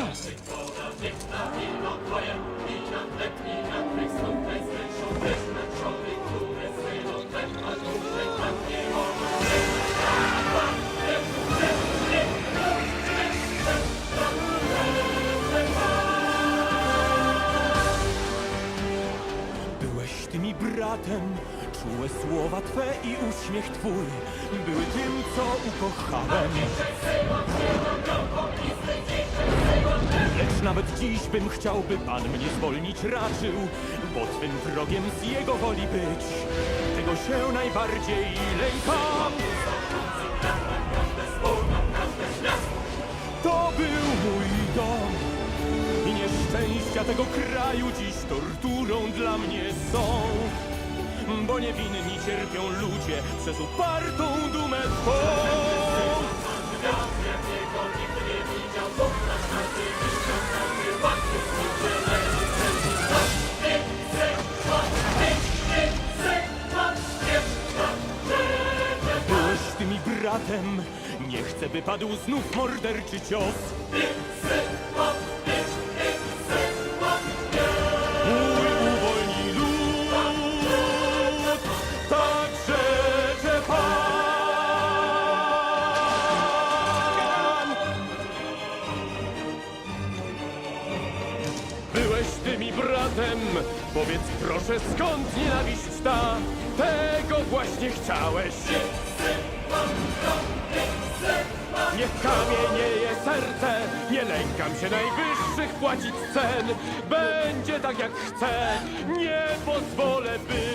Byłeś ty bratem, czułe słowa twe i uśmiech twój były tym, co ukochałem. Nawet dziś bym chciał, by Pan mnie zwolnić raczył, bo twym wrogiem z Jego woli być. Tego się najbardziej lękam. To był mój dom i nieszczęścia tego kraju dziś torturą dla mnie są. Bo niewinni cierpią ludzie przez upartą dumę twą. Mi bratem, nie chcę by padł znów morderczy cios. Mój uwolni lud, tak rzecze Pan. Byłeś ty mi bratem, powiedz proszę skąd nienawiść ta? Tego właśnie chciałeś. Niech kamienieje serce, nie lękam się najwyższych płacić cen. Będzie tak jak chcę, nie pozwolę, by